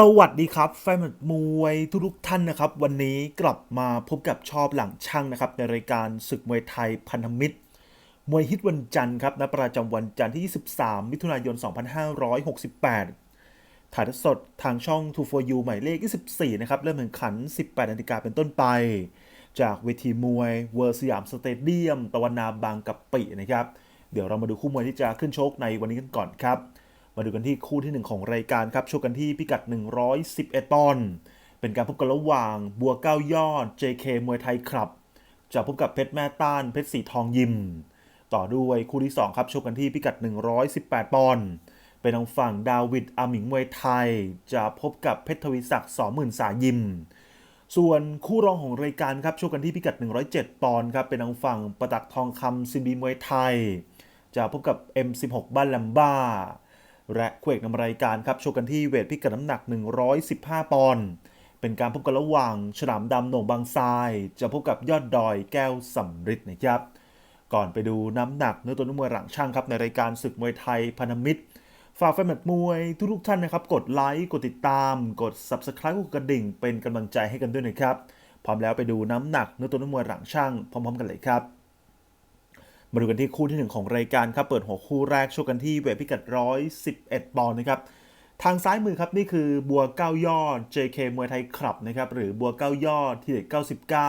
สวัสดีครับ แฟนมวยทุกท่านนะครับ วันนี้กลับมาพบกับชอบหลังช่างนะครับ ในรายการศึกมวยไทยพันธมิตร มวยฮิตวันจันทร์ครับณประจำวันจันทร์ที่ 23 มิถุนายน 2568 ถ่ายทอดสดทางช่อง2 for you หมายเลข 24 นะครับ เริ่มแข่งขัน 18นาฬิกาเป็นต้นไป จากเวทีมวยเวอร์สยามสเตเดียม ตะวันนาบางกะปินะครับ เดี๋ยวเรามาดูคู่มวยที่จะขึ้นชกในวันนี้กันก่อนครับ มาดูกันที่คู่ที่ 1 ของรายการครับชกกันที่พิกัด 111 ปอนด์เป็นการพบกันระหว่างบัวเก้ายอด JK มวยไทยครับ จะพบกับเพชรแม่ต้านเพชรสีทองยิม ต่อด้วยคู่ที่ 2 ครับชกกันที่พิกัด 118 ปอนด์เป็นทางฝั่งดาวิดอาหมิงมวยไทย จะพบกับเพชรทวีศักดิ์20,000สายิม ส่วนคู่รองของรายการครับชกกันที่พิกัด 107 ปอนด์ครับเป็นทางฝั่งประตักทองคำซินบีมวยไทย จะพบกับ M16 บ้านลัมบ้า และคู่เอกนำรายการครับโชกกันที่เวทพิกัดน้ำหนัก 115 ปอนด์เป็นการพบกันระหว่างฉลามดำโหน่งบางทราย จะพบกับยอดดอยแก้วสำริดนะครับ ก่อนไปดูน้ำหนักเนื้อตัวนักมวยหลังช่างครับในรายการศึกมวยไทยพันธมิตรฝากแฟนมตช์มวยทุกๆท่านนะครับ กดไลค์กดติดตาม กด Subscribe กดกระดิ่ง เป็นกำลังใจให้กันด้วยนะครับ พร้อมแล้วไปดูน้ำหนักเนื้อตัวนักมวยหลังช่างพร้อม ๆ กันเลยครับ มาดูกันที่คู่ที่ 1 ของรายการครับเปิดหัวคู่แรกชกกันที่เวทพิกัด 111 ปอนด์นะครับทางซ้ายมือครับนี่คือบัวเก้ายอด JK มวยไทยคลับนะครับหรือบัวเก้ายอดที่เด็ด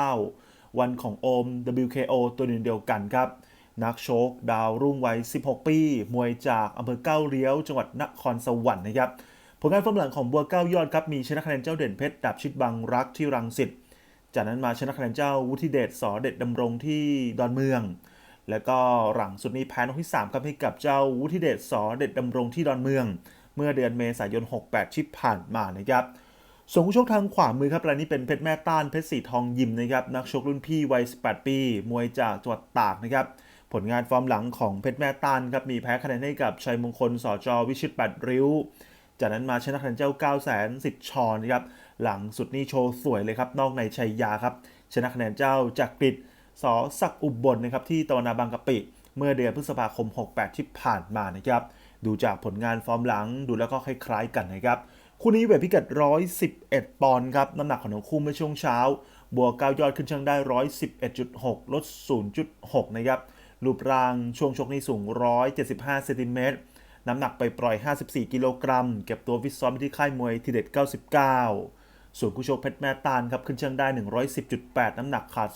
99 วันของโอม WKO ตัวหนึ่งเดียวกันครับนักโชคดาวรุ่งวัย 16 ปี มวยจากอำเภอเก้าเลี้ยว จังหวัดนครสวรรค์นะครับผลงานฟอร์มหลังของบัวเก้ายอดครับมีชนะคะแนนเจ้าเด่นเพชรดับชิดบังรักที่รังสิตจากนั้นมาชนะคะแนนเจ้าวุฒิเดชสอเด็ดดำรงที่ดอนเมือง แล้วก็หลังสุดนี้แพ้นกที่ 3 ครับให้กับเจ้าวุฒิเดชสอเด็ดดำรงที่ดอนเมือง เมื่อเดือนเมษายน 68 ที่ผ่านมานะครับส่วนผู้ชกทางขวามือครับรายนี้เป็นเพชรแม่ต้านเพชรสีทองยิมนะครับนักชกรุ่นพี่วัย 18 ปี มวยจากจังหวัดตากนะครับผลงานฟอร์มหลังของเพชรแม่ต้านครับมีแพ้คะแนนให้กับชัยมงคลสอจอวิชิตปัดริ้ว จากนั้นมาชนะคะแนนเจ้า 9 0 0 0 0สิทธิ์ชอนะครับหลังสุดนี้โชว์สวยเลยครับนอกในชัยยาครับชนะคะแนนเจ้าจากกริด สศักดิ์อุบลนะครับที่ตะวันาบางกะปิ เมื่อเดือนพฤษภาคม 68 ที่ผ่านมานะครับดูจากผลงานฟอร์มหลังดูแล้วก็คล้ายๆกันนะครับคู่นี้เวทพิกัด 111 ปอนด์ครับน้ำหนักของทั้งคู่เมื่อช่วงเช้า บวเก้ายอดขึ้นช่างได้ 111.6 ลด 0.6 นะครับรูปร่างช่วงชกนี้สูง 175 เซนติเมตรน้ำหนักไปปล่อย 54 กิโลกรัม เก็บตัวฟิตซ้อมที่ค่ายมวยทีเด็ด 99 ส่วนคู่ชกเพชรแม่ตานครับขึ้นช่างได้ 110.8 น้ำหนักขาด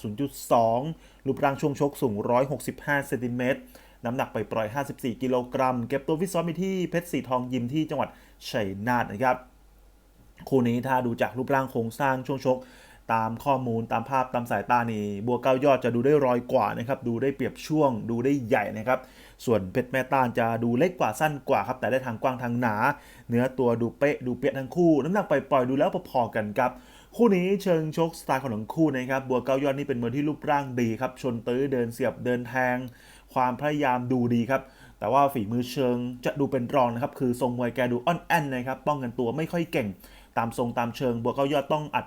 0.2 รูปร่างช่วงชกสูง 165 เซนติเมตร น้ำหนักไปปล่อย 54 กิโลกรัม เก็บตัวฟิตซ้อมที่เพชรสีทองยิมที่จังหวัดชัยนาทนะครับ คู่นี้ถ้าดูจากรูปร่างโครงสร้างช่วงชก ตามข้อมูลตามภาพตามสายตานี่บัวเก้ายอดจะดูได้รอยกว่านะครับ ดูได้เปรียบช่วง ดูได้ใหญ่นะครับ ส่วนเพชรแม่ต้านจะดูเล็กกว่าสั้นกว่าครับ แต่ได้ทางกว้างทางหนา เนื้อตัวดูเป๊ะดูเปี้ยทั้งคู่ น้ำหนักไปปล่อยดูแล้วพอๆกันครับคู่นี้เชิงชกสไตล์ของทั้งคู่นะครับบัวเก้ายอดนี่เป็นมวยที่รูปร่างดีครับชนตื้อเดินเสียบเดินแทง ความพยายามดูดีครับแต่ว่าฝีมือเชิงจะดูเป็นรองนะครับคือทรงมวยแกดูอ่อนแอนนะครับป้องกันตัวไม่ค่อยเก่ง ตามทรงตามเชิงบัวเก้ายอดต้องอัด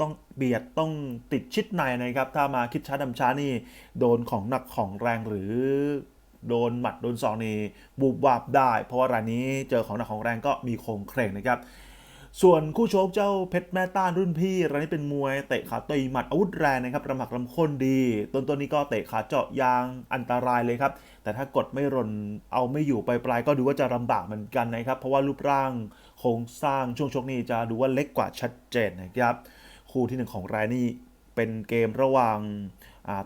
ต้องเบียดต้องติดชิดในนะครับถ้ามาคิดช้าดำช้านี่โดนของหนักของแรงหรือ โดนหมัดโดนศอกนี่บูบวาบได้ เพราะว่ารายนี้เจอของหนักของแรงก็มีโครงเครงนะครับส่วนคู่ชกเจ้าเพชรแม่ต้านรุ่นพี่รายนี้เป็นมวยเตะขาต่อยหมัดอาวุธแรงนะครับรำหักลำค้นดี ต้นต้นนี้ก็เตะขาเจาะยางอันตรายเลยครับ แต่ถ้ากดไม่รนเอาไม่อยู่ไปปลายก็ดูว่าจะลำบากเหมือนกันนะครับ เพราะว่ารูปร่างโครงสร้างช่วงชกนี้จะดูว่าเล็กกว่าชัดเจนนะครับ คู่ที่หนึ่งของรายนี้เป็นเกมระหว่าง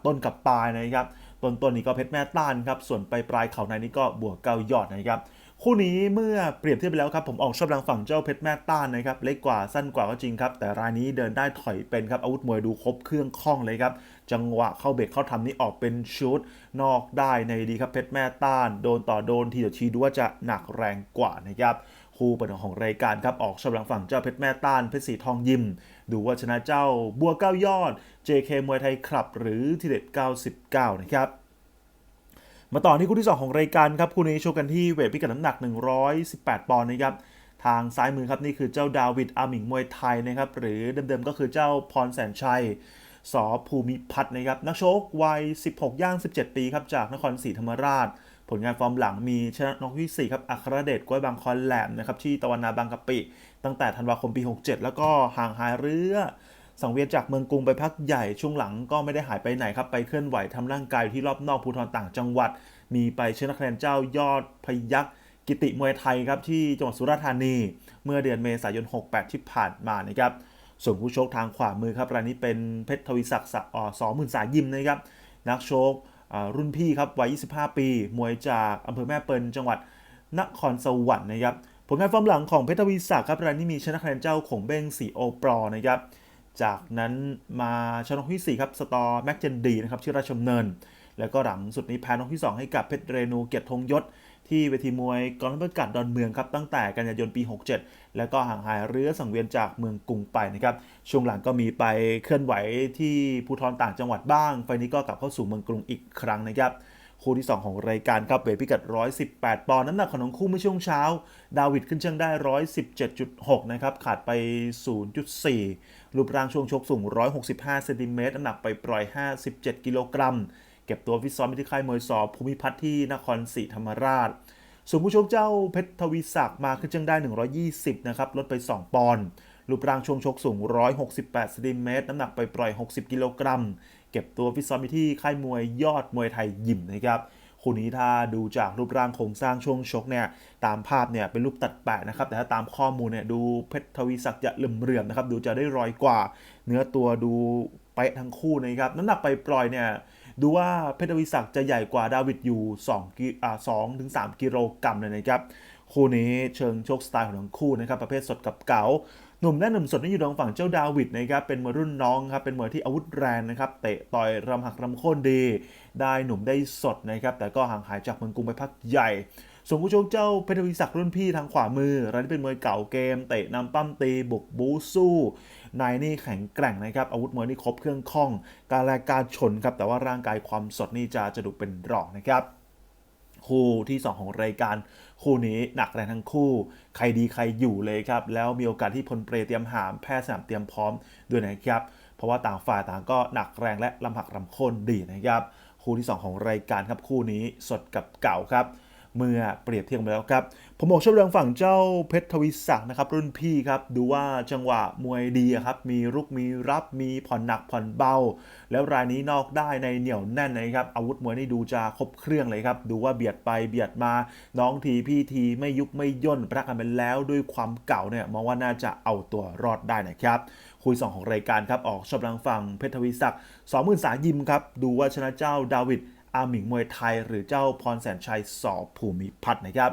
ต้นกับปลายนะครับ ต้นต้นนี้ก็เพชรแม่ต้านครับ ส่วนปลายปลายเข่าในนี้ก็บวกเก้ายอดนะครับ คู่นี้เมื่อเปรียบเทียบไปแล้วครับผมออกชอบทางฝั่งเจ้าเพชรแม่ต้านนะครับเล็กกว่าสั้นกว่าก็จริงครับ แต่รายนี้เดินได้ถอยเป็นครับอาวุธมวยดูครบเครื่องคล่องเลยครับจังหวะเข้าเบรกเข้าทำนี่ออกเป็นชุด นอกได้ในดีครับเพชรแม่ต้าน โดนต่อโดนทีเดียวทีดูว่าจะหนักแรงกว่านะครับ คู่เปิดของรายการครับออกชอบทางฝั่งเจ้าเพชรแม่ต้านเพชรสีทองยิม ดูว่าชนะเจ้าบัวเก้ายอด JK มวยไทยคลับ หรือทีเด็ด 99 นะครับมาต่อที่คู่ที่ 2 ของรายการครับคู่นี้โชว์กันที่เวทพิกัดน้ำหนัก 118 ปอนด์นะครับทางซ้ายมือครับนี่คือเจ้าดาวิดอาหมิงมวยไทยนะครับหรือเดิมๆก็คือเจ้าพรแสนชัยสอภูมิพัฒน์นะครับนักชกวัย 16 ย่าง 17 ปีครับจากนครศรีธรรมราช ผลงานฟอร์มหลังมีชนะนกที่ 4 ครับ อัครเดชก้อยบางคอนแหลมนะครับที่ตะวันนาบางกะปิ ตั้งแต่ธันวาคมปี 67 แล้วก็ห่างหายเรือ สังเวียนจากเมืองกรุงไปพักใหญ่ช่วงหลังก็ไม่ได้หายไปไหนครับ ไปเคลื่อนไหวทำร่างกายที่รอบนอกภูทรต่างจังหวัด มีไปชนะคะแนนเจ้ายอดพยักษกิติมวยไทยครับที่จังหวัดสุราษฎร์ธานี เมื่อเดือนเมษายน 68 ที่ผ่านมานะครับส่วนผู้ชกทางขวามือครับรายนี้เป็นเพชรทวีศักดิ์สออสองหมื่นสายยิมนะครับ นักชก รุ่นพี่ครับวัย 25 ปี มวยจากอำเภอแม่เปิลจังหวัดนครสวรรค์นะครับผลงานฟอร์มหลังของเพชรวีศักดิ์ครับรายนี้มีชนะคะแนนเจ้าของเบ้งสีโอปรอนะครับจากนั้นมาชนะนกที่ 4 ครับสตอร์แม็กเจนดีนะครับชื่อราชมเนิน แล้วก็หลังสุดนี้แพ้นกที่ 2 ให้กับเพชรเรนูเกียรติธงยศ ที่เวทีมวยกองทัพอากาศดอนเมืองครับตั้งแต่กันยายนปี 67 แล้วก็ห่างหายเรือสังเวียนจากเมืองกรุงไปนะครับช่วงหลังก็มีไปเคลื่อนไหวที่ภูทรต่างจังหวัดบ้าง ไฟนี้ก็กลับเข้าสู่เมืองกรุงอีกครั้งนะครับคู่ที่ 2 ของรายการครับเวทพิกัด 118 ปอนด์น้ำหนักของทั้งคู่เมื่อช่วงเช้า ดาวิดขึ้นเชิงได้ 117.6 นะครับ ขาดไป 0.4 รูปร่างช่วงชกสูง 165 เซนติเมตรน้ำหนักไปปล่อย 57 กิโลกรัม เก็บตัวฟิตซ้อมที่ค่ายมวยสอบภูมิพัฒน์ที่นครศรีธรรมราช ส่วนผู้ชกเจ้าเพชรทวีศักดิ์มาขึ้นเชิงได้ 120 นะครับ ลดไป 2 ปอนด์รูปร่างช่วงชกสูง 168เซนติเมตรน้ำหนักไปปล่อย 60 กิโลกรัม เก็บตัวฟิตซ้อมที่ค่ายมวยยอดมวยไทยยิมนะครับคู่นี้ถ้าดูจากรูปร่างโครงสร้างช่วงชกเนี่ยตามภาพเนี่ยเป็นรูปตัดแปะนะครับ แต่ถ้าตามข้อมูลเนี่ยดูเพชรทวีศักดิ์จะเหลื่อมๆนะครับ ดูจะได้รอยกว่า เนื้อตัวดูเป๊ะทั้งคู่นะครับ น้ำหนักไปปล่อยเนี่ย ดูว่าเพชรวิศักดิ์จะใหญ่กว่าดาวิดอยู่2กิอ่า2ถึง3กิโลกรัมเลยนะครับคู่นี้เชิงโชคสไตล์ของทั้งคู่นะครับประเภทสดกับเก๋าหนุ่มแน่หนุ่มสดนี่อยู่ทางฝั่งเจ้าดาวิดนะครับเป็นมวยรุ่นน้องครับเป็นมวยที่อาวุธแรงนะครับเตะต่อยรำหักรำโค่นดี ได้หนุ่มได้สดนะครับแต่ก็ห่างหายจากเมืองกรุงไปพักใหญ่ ส่วนผู้ชกเจ้าเพชรวีศักดิ์รุ่นพี่ทางขวามือรายนี้เป็นมวยเก่าเกมเตะนำปั้มตีบุกบูสู้นายนี่แข็งแกร่งนะครับ อาวุธมวยนี่ครบเครื่องข้อง การแลกการชนครับ แต่ว่าร่างกายความสดนี่จะจะดูเป็นรองนะครับคู่ที่ 2 ของรายการคู่นี้หนักแรงทั้งคู่ ใครดีใครอยู่เลยครับ แล้วมีโอกาสที่พลเปรเตรียมหามแพทย์สนามเตรียมพร้อมด้วยนะครับ เพราะว่าต่างฝ่ายต่างก็หนักแรงและลำหักลำโค่นดีนะครับ คู่ที่ 2 ของรายการครับคู่นี้สดกับเก่าครับ เมื่อเปรียบเทียบไปแล้วครับ ผมบอกชอบเรื่องฝั่งเจ้าเพชรทวิศักดิ์นะครับ รุ่นพี่ครับ ดูว่าจังหวะมวยดีครับ มีรุกมีรับมีผ่อนหนักผ่อนเบา แล้วรายนี้นอกได้ในเหนียวแน่นนะครับ อาวุธมวยนี่ดูจะครบเครื่องเลยครับ ดูว่าเบียดไปเบียดมา น้องทีพี่ทีไม่ยุบไม่ย่นประกันไปแล้วด้วยความเก่าเนี่ยมองว่าน่าจะเอาตัวรอดได้นะครับคุยสองของรายการครับ ออกชอบทางฝั่งเพชรทวิศักดิ์สองหมื่นสายิมครับ ดูว่าชนะเจ้าดาวิด อาหมิงมวยไทย หรือเจ้าพรแสนชัยสอภูมิพัฒน์นะครับ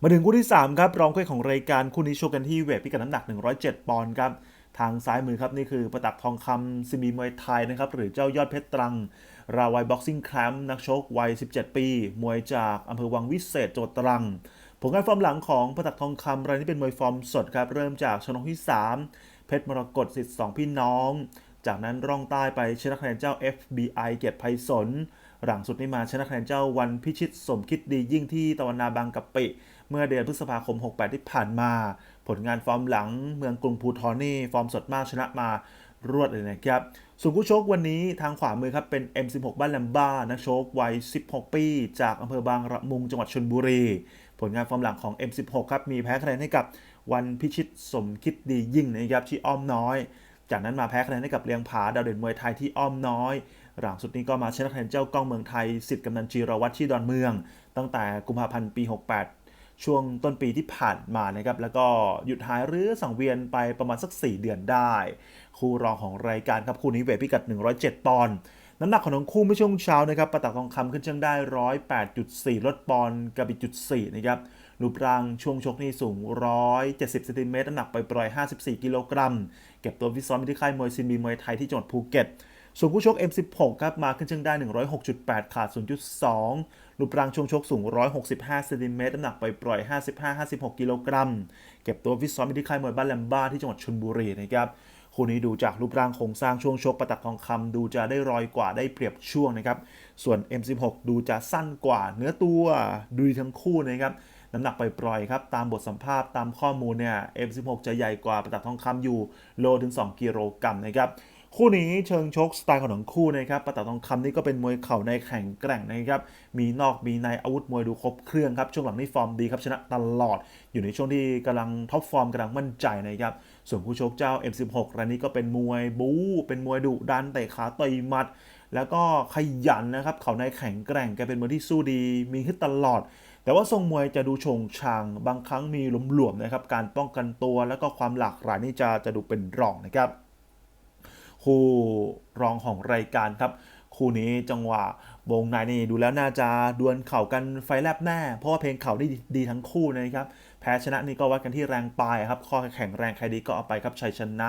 มาถึงคู่ที่ 3 ครับ รองคู่ของรายการคู่นี้โชว์กันที่เวทพิกัดน้ำหนัก 107 ปอนด์ครับ ทางซ้ายมือครับ นี่คือประตักทองคำซิมีมวยไทยนะครับ หรือเจ้ายอดเพชรตรัง ราวัยบ็อกซิ่งแคมป์นักชกวัย 17 ปี มวยจากอำเภอวังวิเศษจังหวัดตรัง ผลงานฟอร์มหลังของประตักทองคำรายนี้เป็นมวยฟอร์มสดครับ เริ่มจากชนกที่ 3 เพชรมรกตสิทธิ์สองพี่น้อง จากนั้นร่องใต้ไปชนะคะแนนเจ้า FBI เกียรติไพศลหลังสุดนี้มาชนะคะแนนเจ้าวันพิชิตสมคิดดียิ่งที่ตะวันนาบางกะปิ เมื่อเดือนพฤษภาคม 68 ที่ผ่านมา ผลงานฟอร์มหลังเมืองกรุงภูทรนี่ ฟอร์มสดมากชนะมารวดเลยนะครับ ส่วนผู้ชกวันนี้ทางขวามือครับเป็น M16 บ้านแลมบ้านักชกวัย 16 ปี จากอำเภอบางระมุงจังหวัดชลบุรี ผลงานฟอร์มหลังของ M16 ครับมีแพ้คะแนนให้กับวันพิชิตสมคิดดียิ่งนะครับที่อ้อมน้อย จากนั้นมาแพ้คะแนนให้กับเลียงผาดาวเด่นมวยไทยที่อ้อมน้อย หลังสุดนี้ก็มาชนะคะแนนเจ้ากล้องเมืองไทยสิทธิ์กำนันจีรวัตรที่ดอนเมือง ตั้งแต่กุมภาพันธ์ปี 68 ช่วงต้นปีที่ผ่านมานะครับ แล้วก็หยุดหายหรือสังเวียนไปประมาณสัก 4 เดือนได้ คู่รองของรายการครับคู่นี้เวทพิกัด 107 ปอนด์น้ำหนักของทั้งคู่เมื่อช่วงเช้านะครับประตักทองคำขึ้นเชิงได้ 108.4 ลดปอนด์กับอีกจุด4นะครับรูปร่างช่วงชกนี่สูง 170เซนติเมตรน้ำหนักไปปล่อย 54 กิโลกรัม เก็บตัวฟิตซ้อมที่ค่ายมวยซินบีมวยไทยที่จังหวัดภูเก็ต ส่วนผู้ชก M16 ครับมาขึ้นเชิงได้ 106.8 ขาด 0.2 รูปร่างช่วงชกสูง 165เซนติเมตรน้ำหนักไปปล่อย 55-56 กิโลกรัม เก็บตัวฟิตซ้อมที่ค่ายมวยบ้านแลมบ้าที่จังหวัดชลบุรีนะครับคู่นี้ดูจากรูปร่างโครงสร้างช่วงชกประตักทองคำดูจะได้รอยกว่าได้เปรียบช่วงนะครับ ส่วน M16 ดูจะสั้นกว่าเนื้อตัวดูทั้งคู่นะครับ น้ำหนักปล่อยๆครับ ตามบทสัมภาษณ์ตามข้อมูลเนี่ย M16 จะใหญ่กว่าประตักทองคำอยู่โลถึง 2 กิโลกรัมนะครับคู่นี้เชิงชกสไตล์ของทั้งคู่นะครับปะตะทองคำนี่ก็เป็นมวยเข่าในแข็งแกร่งนะครับ มีนอกมีในอาวุธมวยดูครบเครื่องครับ ช่วงหลังนี่ฟอร์มดีครับชนะตลอด อยู่ในช่วงที่กำลังท็อปฟอร์มกำลังมั่นใจนะครับ ส่วนคู่ชกเจ้า M16 รายนี้ก็เป็นมวยบู๊ เป็นมวยดุดันเตะขาต่อยหมัด แล้วก็ขยันนะครับ เขาในแข็งแกร่งแกเป็นมวยที่สู้ดี มีขึ้นตลอด แต่ว่าทรงมวยจะดูชงชางบางครั้งมีหลวมๆนะครับ การป้องกันตัวแล้วก็ความหลากหลายนี่จะจะดูเป็นรองนะครับ คู่รองของรายการครับ คู่นี้จังหวะวงในนี่ดูแล้วน่าจะดวลเข่ากันไฟแลบแน่ เพราะว่าเพลงเข่าได้ดีทั้งคู่นะครับ แพ้ชนะนี่ก็วัดกันที่แรงปลายครับ ข้อแข็งแรงใครดีก็เอาไปครับชัยชนะ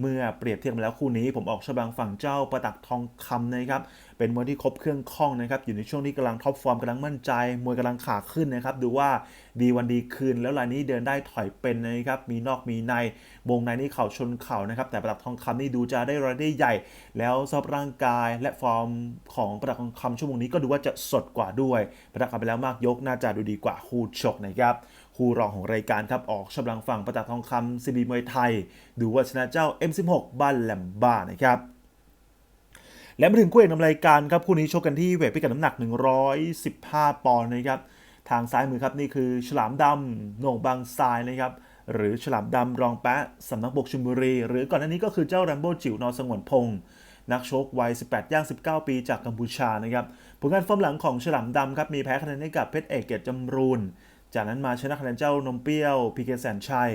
เมื่อเปรียบเทียบกันแล้วคู่นี้ ผมออกชบางฝั่งเจ้าประตักทองคำนะครับ เป็นมวยที่ครบเครื่องข้องนะครับ อยู่ในช่วงที่กำลังท็อปฟอร์มกำลังมั่นใจ มวยกำลังขาขึ้นนะครับ ดูว่าดีวันดีคืน แล้วรายนี้เดินได้ถอยเป็นนะครับ มีนอกมีใน วงในนี่เข่าชนเข่านะครับ แต่ประดับทองคำนี่ดูจะได้รายได้ใหญ่ แล้วสภาพร่างกายและฟอร์มของประดับทองคำชั่วโมงนี้ก็ดูว่าจะสดกว่าด้วยประดับกันไปแล้วมากยกน่าจะดูดีกว่าคู่ชกนะครับ คู่รองของรายการครับ ออกชำลังฝั่งประดับทองคำซีบีมวยไทย ดูว่าชนะเจ้า M16 บ้านแหลมบ้านะครับและมาถึงคู่เอกนำรายการครับคู่นี้ชกกันที่เวทพิกัดน้ำหนัก 115 ปอนด์นะครับทางซ้ายมือครับนี่คือฉลามดำโหน่งบางทรายนะครับหรือฉลามดำรองแปะสำนักบกชุมบุรี หรือก่อนหน้านี้ก็คือเจ้าแรมโบ้จิ๋วนอสงวนพงศ์นักชกวัย 18 ย่าง 19 ปีจากกัมพูชานะครับผลงานฟอร์มหลังของฉลามดำครับมีแพ้คะแนนให้กับเพชรเอกเกตจำรูน จากนั้นมาชนะคะแนนเจ้านมเปรี้ยวพีเคแสนชัย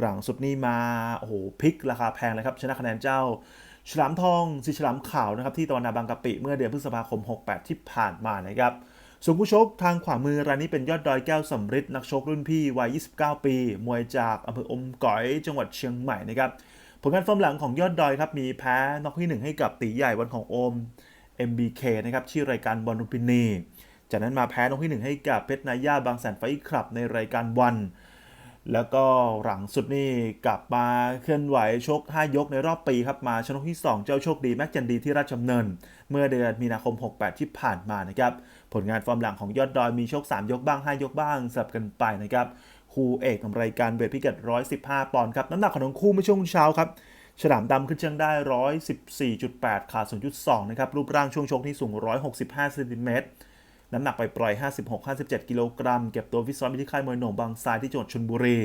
หลังสุดนี้มาโอ้โหพลิกราคาแพงเลยครับชนะคะแนนเจ้า ฉลามทองสีฉลามขาวนะครับที่ตะวันนาบางกะปิเมื่อเดือนพฤษภาคม 68 ที่ผ่านมานะครับส่วนผู้ชกทางขวามือรายนี้เป็นยอดดอยแก้วสำริดนักชกรุ่นพี่วัย 29 ปี มวยจากอำเภออมก๋อยจังหวัดเชียงใหม่นะครับผลงานฟอร์มหลังของยอดดอยครับมีแพ้น็อกที่ 1 ให้กับตีใหญ่วันของโอม MBK นะครับที่อรายการบอลลุมพินี จากนั้นมาแพ้นกที่ 1 ให้กับเพชรนายาบางแสนไฟคลับในรายการวัน แล้วก็หลังสุดนี่กลับมาเคลื่อนไหวชก 5 ยกในรอบปีครับมาชนกที่ 2 เจ้าโชคดีแม็กจันดีที่ราชดำเนิน เมื่อเดือนมีนาคม 68 ที่ผ่านมานะครับผลงานฟอร์มหลังของยอดดอยมีชก 3 ยกบ้าง 5 ยกบ้างสลับกันไปนะครับคู่เอกของรายการเวทพิกัด 115 ปอนด์ครับน้ำหนักของทั้งคู่เมื่อช่วงเช้าครับฉลามดำขึ้นเชิงได้ 114.8 ขาด0.2 นะครับ รูปร่างช่วงชกที่สูง 165 เซนติเมตร น้ำหนักไปปล่อย 56-57 กิโลกรัม เก็บตัวฟิตซ้อมที่ค่ายมวยโหน่งบางทรายที่จังหวัดชลบุรี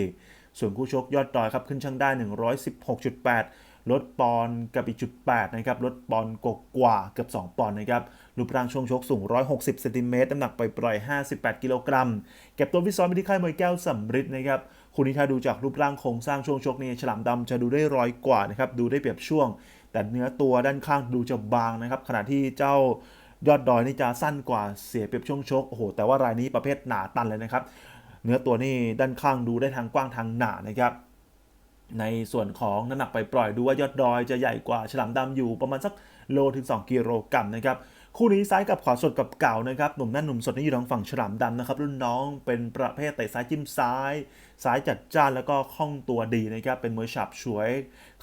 ส่วนคู่ชกยอดดอยครับขึ้นช่างได้ 116.8 ลดปอนด์กับอีกจุด8นะครับ ลดปอนด์กกว่าเกือบ 2 ปอนด์นะครับ รูปร่างช่วงชกสูง 160เซนติเมตรน้ำหนักไปปล่อย 58 กิโลกรัม เก็บตัวฟิตซ้อมอยู่ที่ค่ายมวยแก้วสำริดนะครับคู่นี้ถ้าดูจากรูปร่างโครงสร้างช่วงชกนี่ฉลามดำจะดูได้ร้อยกว่านะครับ ดูได้เปรียบช่วง แต่เนื้อตัวด้านข้างดูจะบางนะครับ ขณะที่เจ้า ยอดดอยนี่จะสั้นกว่าเสียเปรียบช่วงชกโอ้โหแต่ว่ารายนี้ประเภทหนาตันเลยนะครับ เนื้อตัวนี่ด้านข้างดูได้ทางกว้างทางหนานะครับในส่วนของน้ำหนักไปปล่อยดูว่ายอดดอยจะใหญ่กว่าฉลามดำอยู่ประมาณสักโลถึง 2 กิโลกรัมนะครับ คู่นี้ซ้ายกับขวาสดกับเก่านะครับหนุ่มนั่นหนุ่มสดนี่อยู่ทางฝั่งฉลามดำนะครับรุ่นน้องเป็นประเภทเตะซ้ายจิ้มซ้าย ซ้ายจัดจ้านแล้วก็คล่องตัวดีนะครับเป็นมวยฉับฉวย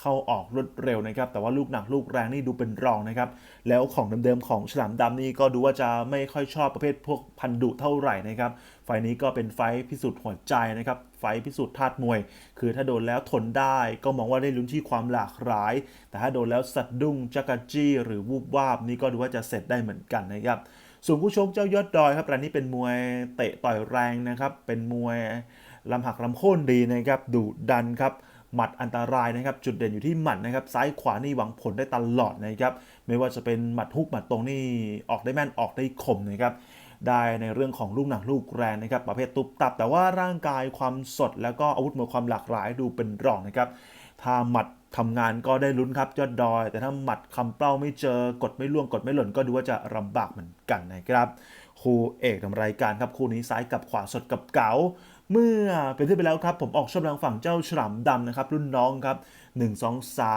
เข้าออกรวดเร็วนะครับแต่ว่าลูกหนักลูกแรงนี่ดูเป็นรองนะครับแล้วของเดิมๆของฉลามดำนี่ก็ดูว่าจะไม่ค่อยชอบประเภทพวกพันดุเท่าไหร่นะครับ ไฟนี้ก็เป็นไฟพิสูจน์หัวใจนะครับ ไฟพิสูจน์ธาตุมวย คือถ้าโดนแล้วทนได้ ก็มองว่าได้ลุ้นที่ความหลากหลาย แต่ถ้าโดนแล้วสัดดุ้งจักรจี้หรือวูบวาบนี่ก็ดูว่าจะเสร็จได้เหมือนกันนะครับ ส่วนผู้ชกเจ้ายอดดอยครับรายนี้เป็นมวยเตะต่อยแรงนะครับ เป็นมวยลำหักลำโค่นดีนะครับดุดันครับหมัดอันตรายนะครับ จุดเด่นอยู่ที่หมัดนะครับ ซ้ายขวานี่หวังผลได้ตลอดนะครับ ไม่ว่าจะเป็นหมัดฮุกหมัดตรงนี่ออกได้แม่นออกได้คมนะครับ ได้ในเรื่องของลูกหนักลูกแรงนะครับประเภทตุบตับ แต่ว่าร่างกายความสด แล้วก็อาวุธมวยความหลากหลายดูเป็นรองนะครับถ้าหมัดทำงานก็ได้ลุ้นครับยอดดอย แต่ถ้าหมัดคำเป้าไม่เจอกดไม่ล่วงกดไม่หล่นก็ดูว่าจะลำบากเหมือนกันนะครับคู่เอกนำรายการครับคู่นี้ซ้ายกับขวาสดกับเก๋าเมื่อเป็นที่ไปแล้วครับผมออกชอบทางฝั่งเจ้าฉลามดำนะครับรุ่นน้องครับ 1 2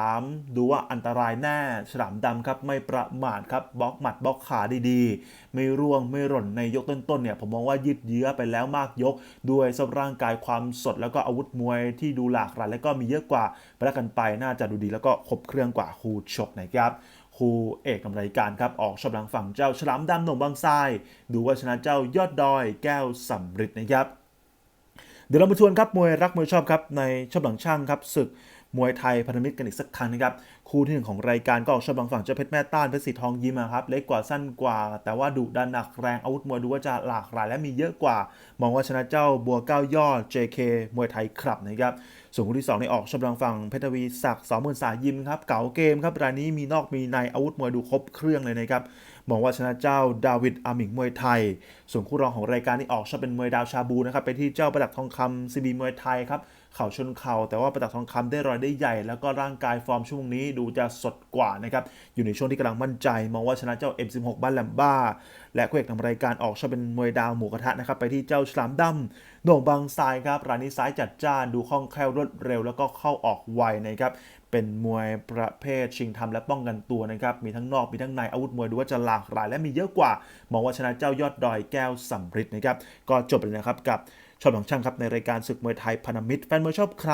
3 ดูว่าอันตรายแน่ฉลามดำครับไม่ประมาทครับบล็อกหมัดบล็อกขาดีๆ ไม่ร่วงไม่หล่นในยกต้นๆเนี่ยผมมองว่ายืดเยื้อไปแล้วมากยก ด้วยสภาพร่างกายความสด แล้วก็อาวุธมวยที่ดูหลากหลายแล้วก็มีเยอะกว่าไปแล้วกันไปน่าจะดูดีแล้วก็ครบเครื่องกว่าคู่ชกนะครับคู่เอกกำไรการครับ ออกชอบหลังฝั่งเจ้าฉลามดำหนุ่มบางทราย ดูว่าชนะเจ้ายอดดอยแก้วสำริดนะครับ เดี๋ยวเรามาทวนครับ มวยรักมวยชอบครับ ในชอบหลังช่างครับศึก มวยไทยพันธมิตรกันอีกสักครั้งนะครับ คู่ที่หนึ่งของรายการก็ออกชอบบางฝั่งเจ้าเพชรแม่ต้านเพชรสีทองยิมครับ เล็กกว่าสั้นกว่า แต่ว่าดุดันหนักแรงอาวุธมวยดูว่าจะหลากหลายและมีเยอะกว่า มองว่าชนะเจ้าบัวเก้ายอด JK มวยไทยครับนะครับส่วนคู่ที่สองในออกชอบบางฝั่งเพชรวีศักดิ์สองหมื่นสายิมครับเก๋าเกมครับรายนี้มีนอกมีในอาวุธมวยดูครบเครื่องเลยนะครับมองว่าชนะเจ้าดาวิดอามิงมวยไทย ส่วนคู่รองของรายการที่ออกชอบเป็นมวยดาวชาบูนะครับไปที่เจ้าประดักทองคำซีบีมวยไทยครับ เข่าชนเข่าแต่ว่าประดักษ์ทองคำได้รอยได้ใหญ่ แล้วก็ร่างกายฟอร์มช่วงนี้ดูจะสดกว่านะครับอยู่ในช่วงที่กำลังมั่นใจ มองว่าชนะเจ้า M16 บ้านแลมบ้า และคู่เอกนำรายการออกชอบเป็นมวยดาวหมูกระทะนะครับไปที่เจ้าฉลามดำโด่งบางทรายครับรายนี้ซ้ายจัดจ้านดูคล่องแคล่วรวดเร็ว แล้วก็เข้าออกไวนะครับเป็นมวยประเภทชิงทำและป้องกันตัวนะครับ มีทั้งนอก มีทั้งในอาวุธมวยดูว่าจะหลากหลายและมีเยอะกว่า มองว่าชนะเจ้ายอดดอยแก้วสัมฤทธิ์นะครับ ก็จบเลยนะครับกับ ชอบของช่างครับในรายการศึกมวยไทยพันมิตรแฟนมวยชอบใคร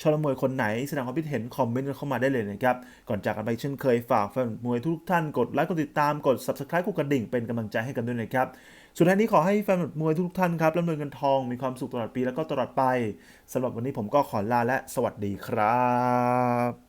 ชอบมวยคนไหนแสดงความคิดเห็นคอมเมนต์กันเข้ามาได้เลยนะครับก่อนจากกันไปเช่นเคยฝากแฟนมวยทุกท่านกดไลค์กดติดตามกด subscribe กดกระดิ่งเป็นกำลังใจให้กันด้วยนะครับสุดท้ายนี้ขอให้แฟนมวยทุกท่านครับร่ำรวยเงินทองมีความสุขตลอดปีแล้วก็ตลอดไปสำหรับวันนี้ผมก็ขอลาและสวัสดีครับ